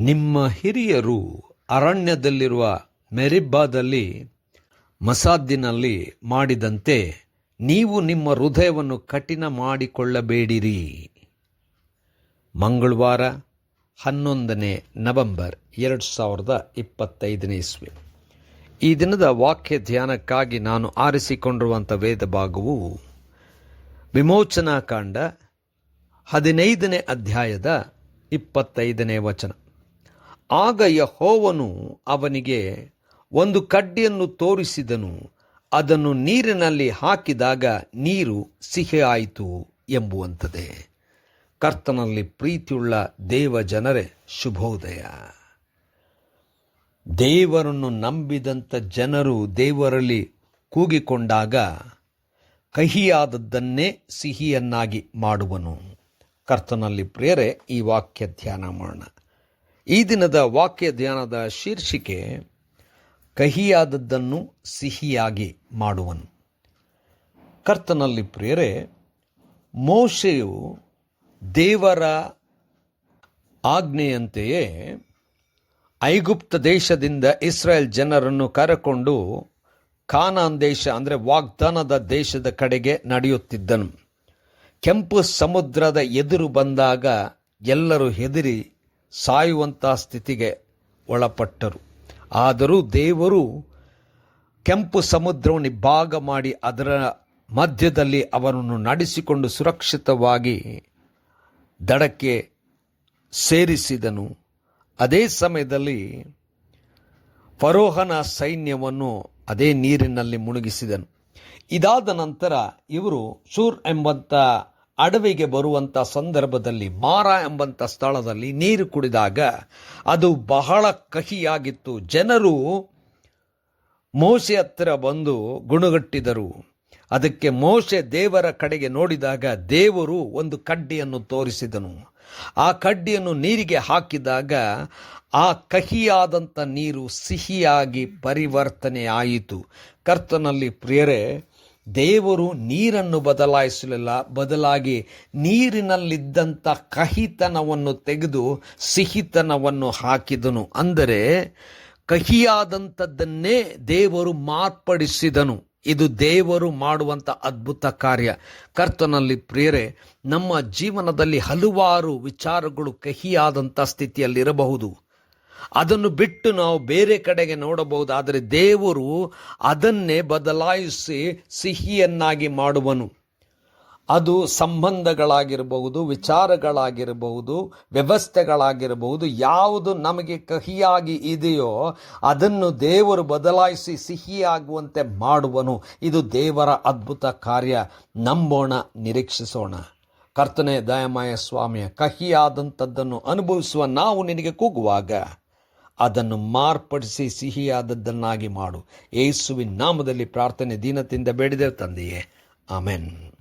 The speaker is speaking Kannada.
ನಿಮ್ಮ ಹಿರಿಯರು ಅರಣ್ಯದಲ್ಲಿರುವ ಮೆರಿಬ್ಬಾದಲ್ಲಿ ಮಸಾದಿನಲ್ಲಿ ಮಾಡಿದಂತೆ ನೀವು ನಿಮ್ಮ ಹೃದಯವನ್ನು ಕಠಿಣ ಮಾಡಿಕೊಳ್ಳಬೇಡಿರಿ. ಮಂಗಳವಾರ ಹನ್ನೊಂದನೇ ನವೆಂಬರ್ ಎರಡು ಸಾವಿರದ ಇಪ್ಪತ್ತೈದನೇ ಇಸ್ವಿ. ಈ ದಿನದ ವಾಕ್ಯ ಧ್ಯಾನಕ್ಕಾಗಿ ನಾನು ಆರಿಸಿಕೊಂಡಿರುವಂಥ ವೇದ ಭಾಗವು ವಿಮೋಚನಾ ಕಾಂಡ ಹದಿನೈದನೇ ಅಧ್ಯಾಯದ ಇಪ್ಪತ್ತೈದನೇ ವಚನ. ಆಗ ಯಹೋವನು ಅವನಿಗೆ ಒಂದು ಕಡ್ಡಿಯನ್ನು ತೋರಿಸಿದನು, ಅದನ್ನು ನೀರಿನಲ್ಲಿ ಹಾಕಿದಾಗ ನೀರು ಸಿಹಿಯಾಯಿತು ಎಂಬುವಂಥದ್ದೇ. ಕರ್ತನಲ್ಲಿ ಪ್ರೀತಿಯುಳ್ಳ ದೇವ ಜನರೇ ಶುಭೋದಯ. ದೇವರನ್ನು ನಂಬಿದಂಥ ಜನರು ದೇವರಲ್ಲಿ ಕೂಗಿಕೊಂಡಾಗ ಕಹಿಯಾದದ್ದನ್ನೇ ಸಿಹಿಯನ್ನಾಗಿ ಮಾಡುವನು. ಕರ್ತನಲ್ಲಿ ಪ್ರಿಯರೇ, ಈ ವಾಕ್ಯ ಧ್ಯಾನ ಮಾಡೋಣ. ಈ ದಿನದ ವಾಕ್ಯ ಧ್ಯಾನದ ಶೀರ್ಷಿಕೆ, ಕಹಿಯಾದದ್ದನ್ನು ಸಿಹಿಯಾಗಿ ಮಾಡುವನು. ಕರ್ತನಲ್ಲಿ ಪ್ರಿಯರೇ, ಮೋಶೆಯು ದೇವರ ಆಜ್ಞೆಯಂತೆಯೇ ಐಗುಪ್ತ ದೇಶದಿಂದ ಇಸ್ರಾಯೇಲ್ ಜನರನ್ನು ಕರೆಕೊಂಡು ಖಾನಾನ್ ದೇಶ, ಅಂದರೆ ವಾಗ್ದಾನದ ದೇಶದ ಕಡೆಗೆ ನಡೆಯುತ್ತಿದ್ದನು. ಕೆಂಪು ಸಮುದ್ರದ ಎದುರು ಬಂದಾಗ ಎಲ್ಲರೂ ಹೆದರಿ ಸಾಯುವಂಥ ಸ್ಥಿತಿಗೆ ಒಳಪಟ್ಟರು. ಆದರೂ ದೇವರು ಕೆಂಪು ಸಮುದ್ರವನ್ನು ಭಾಗ ಮಾಡಿ ಅದರ ಮಧ್ಯದಲ್ಲಿ ಅವರನ್ನು ನಡೆಸಿಕೊಂಡು ಸುರಕ್ಷಿತವಾಗಿ ದಡಕ್ಕೆ ಸೇರಿಸಿದನು. ಅದೇ ಸಮಯದಲ್ಲಿ ಫರೋಹನ ಸೈನ್ಯವನ್ನು ಅದೇ ನೀರಿನಲ್ಲಿ ಮುಳುಗಿಸಿದನು. ಇದಾದ ನಂತರ ಇವರು ಶೂರ್ ಎಂಬಂತ ಅಡವಿಗೆ ಬರುವಂತ ಸಂದರ್ಭದಲ್ಲಿ ಮಾರ ಎಂಬಂತ ಸ್ಥಳದಲ್ಲಿ ನೀರು ಕುಡಿದಾಗ ಅದು ಬಹಳ ಕಹಿಯಾಗಿತ್ತು. ಜನರು ಮೋಸೆ ಹತ್ತಿರ ಬಂದು ಗುಣಗಟ್ಟಿದರು. ಅದಕ್ಕೆ ಮೋಸೆ ದೇವರ ಕಡೆಗೆ ನೋಡಿದಾಗ ದೇವರು ಒಂದು ಕಡ್ಡಿಯನ್ನು ತೋರಿಸಿದನು. ಆ ಕಡ್ಡಿಯನ್ನು ನೀರಿಗೆ ಹಾಕಿದಾಗ ಆ ಕಹಿಯಾದಂಥ ನೀರು ಸಿಹಿಯಾಗಿ ಪರಿವರ್ತನೆ ಆಯಿತು ಕರ್ತನಲ್ಲಿ ಪ್ರಿಯರೇ ದೇವರು ನೀರನ್ನು ಬದಲಾಯಿಸಲಿಲ್ಲ. ಬದಲಾಗಿ ನೀರಿನಲ್ಲಿದ್ದಂಥ ಕಹಿತನವನ್ನು ತೆಗೆದು ಸಿಹಿತನವನ್ನು ಹಾಕಿದನು. ಅಂದರೆ ಕಹಿಯಾದಂಥದ್ದನ್ನೇ ದೇವರು ಮಾರ್ಪಡಿಸಿದನು. ಇದು ದೇವರು ಮಾಡುವಂಥ ಅದ್ಭುತ ಕಾರ್ಯ. ಕರ್ತನಲ್ಲಿ ಪ್ರಿಯರೇ, ನಮ್ಮ ಜೀವನದಲ್ಲಿ ಹಲವಾರು ವಿಚಾರಗಳು ಕಹಿಯಾದಂಥ ಸ್ಥಿತಿಯಲ್ಲಿರಬಹುದು. ಅದನ್ನು ಬಿಟ್ಟು ನಾವು ಬೇರೆ ಕಡೆಗೆ ನೋಡಬಹುದು. ಆದರೆ ದೇವರು ಅದನ್ನೇ ಬದಲಾಯಿಸಿ ಸಿಹಿಯನ್ನಾಗಿ ಮಾಡುವನು. ಅದು ಸಂಬಂಧಗಳಾಗಿರಬಹುದು, ವಿಚಾರಗಳಾಗಿರಬಹುದು, ವ್ಯವಸ್ಥೆಗಳಾಗಿರಬಹುದು. ಯಾವುದು ನಮಗೆ ಕಹಿಯಾಗಿ ಇದೆಯೋ ಅದನ್ನು ದೇವರು ಬದಲಾಯಿಸಿ ಸಿಹಿಯಾಗುವಂತೆ ಮಾಡುವನು. ಇದು ದೇವರ ಅದ್ಭುತ ಕಾರ್ಯ. ನಂಬೋಣ, ನಿರೀಕ್ಷಿಸೋಣ. ಕರ್ತನೆ ದಯಮಾಯ ಸ್ವಾಮಿಯ, ಕಹಿಯಾದಂಥದ್ದನ್ನು ಅನುಭವಿಸುವ ನಾವು ನಿನಗೆ ಕೂಗುವಾಗ ಅದನ್ನು ಮಾರ್ಪಡಿಸಿ ಸಿಹಿಯಾದದ್ದನ್ನಾಗಿ ಮಾಡು. ಏಸುವಿನ ನಾಮದಲ್ಲಿ ಪ್ರಾರ್ಥನೆ ದೀನತೆಯಿಂದ ಬೇಡಿದೆ ತಂದೆಯೇ. ಆಮೆನ್.